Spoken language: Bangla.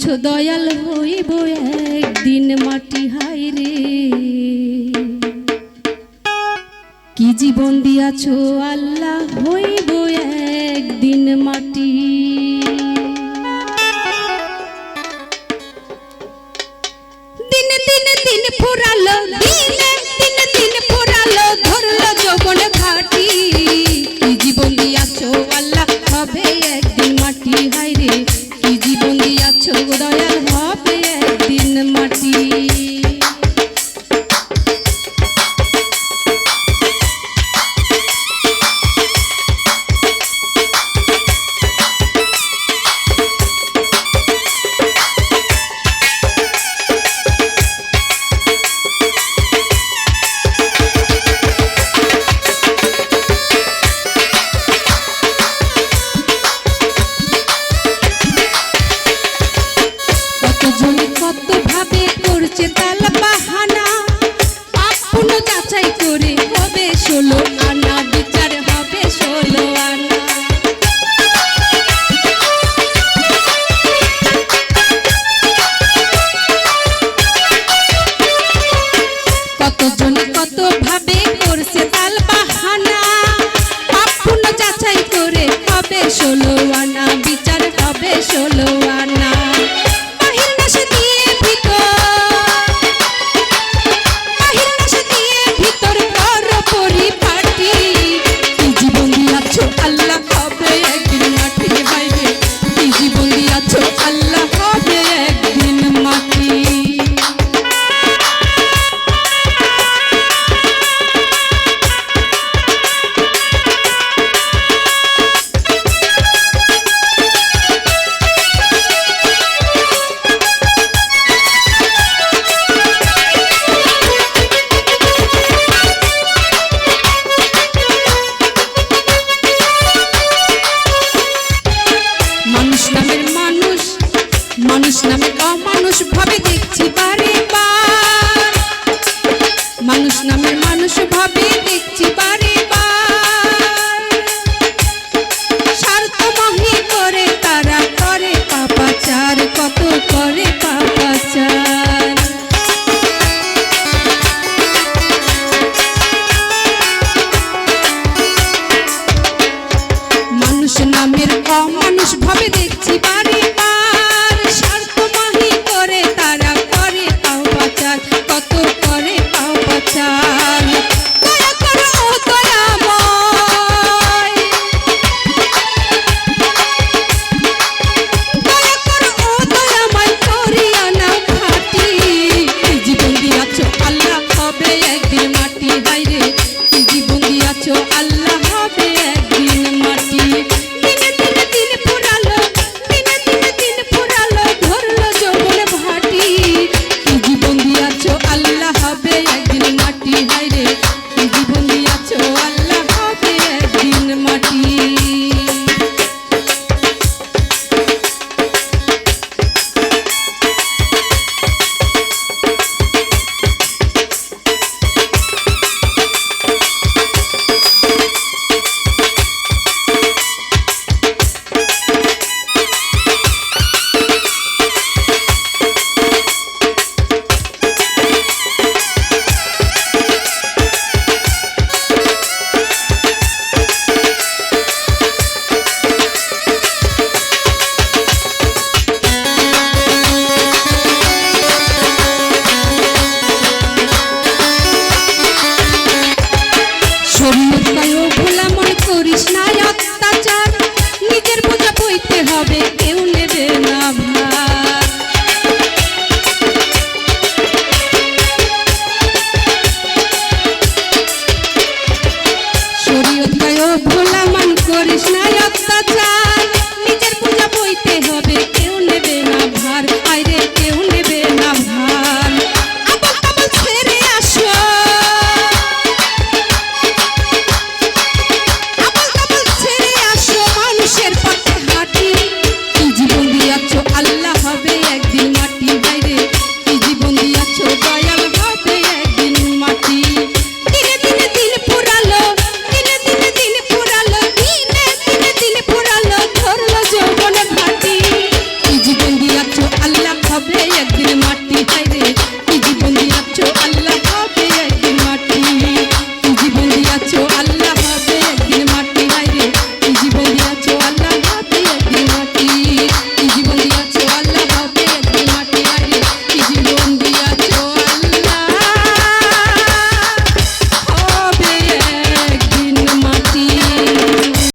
আছো দয়াল হইব একদিন মাটি হাই রে। কি জীবন দিয়াছো আল্লাহ হইব একদিন মাটি। দিন দিন দিন ফুরালো, দিনে কতজন কত ভাবে করছে তাল বাহানা? পাপ চাচাই করে হবে ষোলো আনা, বিচার হবে ষোলো আনা? মানুষ নামে অমানুষ ভাবে দেখছি পারে। হবে কেউ নেবে না ভার। শরীয়তায় ভোলা মান করিস না অত্যাচার।